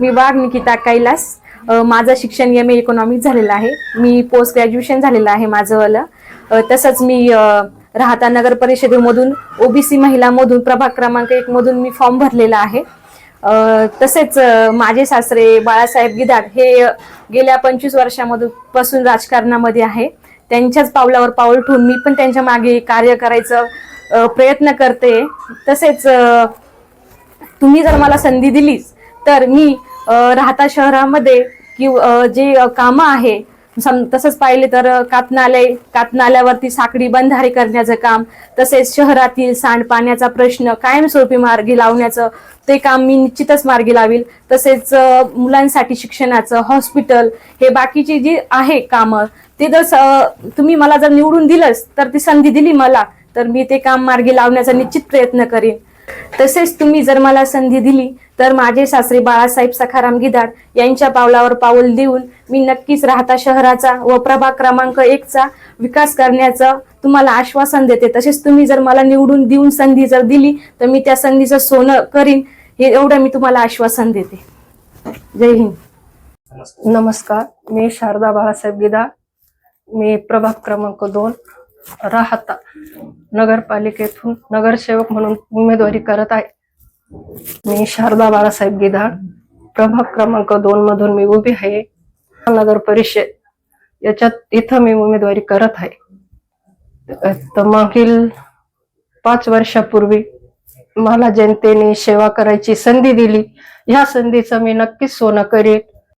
मी वाघ निकिता कैलास. माझं शिक्षण M A economics झालेलं आहे. मी पोस्ट ग्रॅज्युएशन झालेलं आहे माझंवालं तसंच मी राहता नगर परिषदेमधून ओबीसी महिलामधून प्रभाग क्रमांक एक मधून मी फॉर्म भरलेला आहे. तसेच माझे सासरे बाळासाहेब गिदाड हे गेल्या पंचवीस वर्षामधून पासून राजकारणामध्ये आहे. त्यांच्याच पावलावर पाऊल ठेवून मी पण त्यांच्या मागे कार्य करायचं प्रयत्न करते. तसेच तुम्ही जर मला संधी दिलीच तर मी राहता शहरामध्ये किंवा जे कामं आहे सम तसंच पाहिले तर कातनालय कातनाल्यावरती साखळी बंधारे करण्याचं काम तसेच शहरातील सांडपाण्याचा प्रश्न कायमस्वरूपी मार्गी लावण्याचं ते काम मी निश्चितच मार्गी लावील. तसेच मुलांसाठी शिक्षणाचं हॉस्पिटल हे बाकीची जी आहे कामं ते जर स- तुम्ही मला जर निवडून दिलंच तर ती संधी दिली मला तर मी ते काम मार्गी लावण्याचा निश्चित प्रयत्न करीन. तसेच तुम्ही जर मला संधी दिली तर माझे सासरे बाळासाहेब सखाराम गिदाड यांच्या पावलावर पाऊल देऊन मी नक्कीच राहता शहराचा व प्रभाग क्रमांक एकचा विकास करण्याचं तुम्हाला आश्वासन देते. तसेच तुम्ही जर मला निवडून देऊन संधी जर दिली तर मी त्या संधीचं सोनं करीन हे एवढं मी तुम्हाला आश्वासन देते. जय हिंद. नमस्कार. मी शारदा बाळासाहेब गिदाड. मी प्रभाग क्रमांक दोन. राहता नगरपालिकेतून नगरसेवक म्हणून उमेदवारी करत आहे. मी शारदा बाळासाहेब गिधाड प्रभाग क्रमांक दोन मधून मी उभी आहे. नगर परिषद याच्यात इथं मी उमेदवारी करत आहे. तर मागील पाच वर्षापूर्वी मला जनतेने सेवा करायची संधी दिली. ह्या संधीचं मी नक्कीच सोनं करेन.